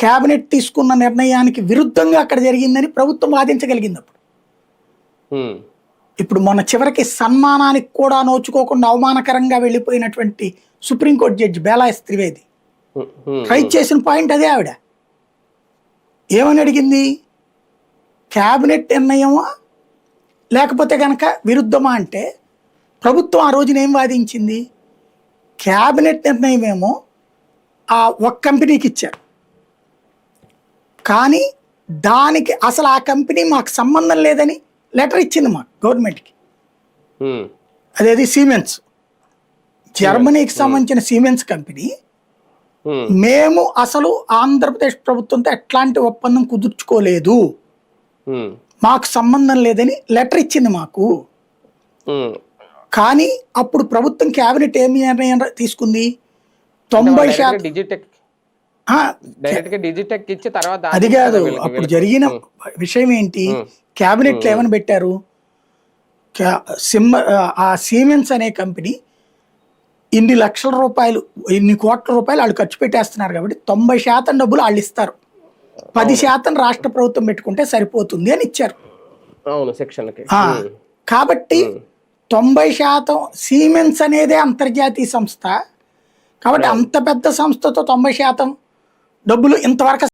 Cabinet తీసుకున్న నిర్ణయానికి విరుద్ధంగా అక్కడ జరిగిందని ప్రభుత్వం వాదించగలిగింది అప్పుడు ఇప్పుడు మొన్న చివరికి సన్మానానికి కూడా నోచుకోకుండా అవమానకరంగా వెళ్ళిపోయినటువంటి సుప్రీంకోర్టు జడ్జి బేలాయస్ త్రివేది. రైట్ చేసిన పాయింట్ అదే ఆవిడ. ఏమని అడిగింది? క్యాబినెట్ నిర్ణయమా? లేకపోతే కనుక విరుద్ధమా అంటే ప్రభుత్వం ఆ రోజున ఏం వాదించింది? క్యాబినెట్ నిర్ణయం ఏమో ఆ ఒక కంపెనీకి ఇచ్చారు. కానీ దానికి అసలు ఆ కంపెనీ మాకు సంబంధం లేదని లెటర్ ఇచ్చింది మాకు గవర్నమెంట్కి. అదేది సీమెన్స్ జర్మనీకి సంబంధించిన సీమెన్స్ కంపెనీ. మేము అసలు ఆంధ్రప్రదేశ్ ప్రభుత్వంతో ఎట్లాంటి ఒప్పందం కుదుర్చుకోలేదు. మాకు సంబంధం లేదని లెటర్ ఇచ్చింది మాకు. కానీ అప్పుడు ప్రభుత్వం కేబినెట్ ఏమి నిర్ణయం తీసుకుంది? తొంభై శాతం డిజిటెక్ ఇచ్చి తర్వాత అది కాదు అప్పుడు జరిగిన విషయం ఏంటి. క్యాబినెట్ ఏమని పెట్టారు? సిమ్ ఆ సీమెన్స్ అనే కంపెనీ ఇన్ని లక్షల రూపాయలు ఇన్ని కోట్ల రూపాయలు వాళ్ళు ఖర్చు పెట్టేస్తున్నారు కాబట్టి తొంభై శాతం డబ్బులు వాళ్ళు ఇస్తారు. పది శాతం రాష్ట్ర ప్రభుత్వం పెట్టుకుంటే సరిపోతుంది అని ఇచ్చారు. కాబట్టి తొంభై శాతం సీమెన్స్ అనేదే అంతర్జాతీయ సంస్థ. కాబట్టి అంత పెద్ద సంస్థతో తొంభై శాతం డబ్బులు ఇంతవరకు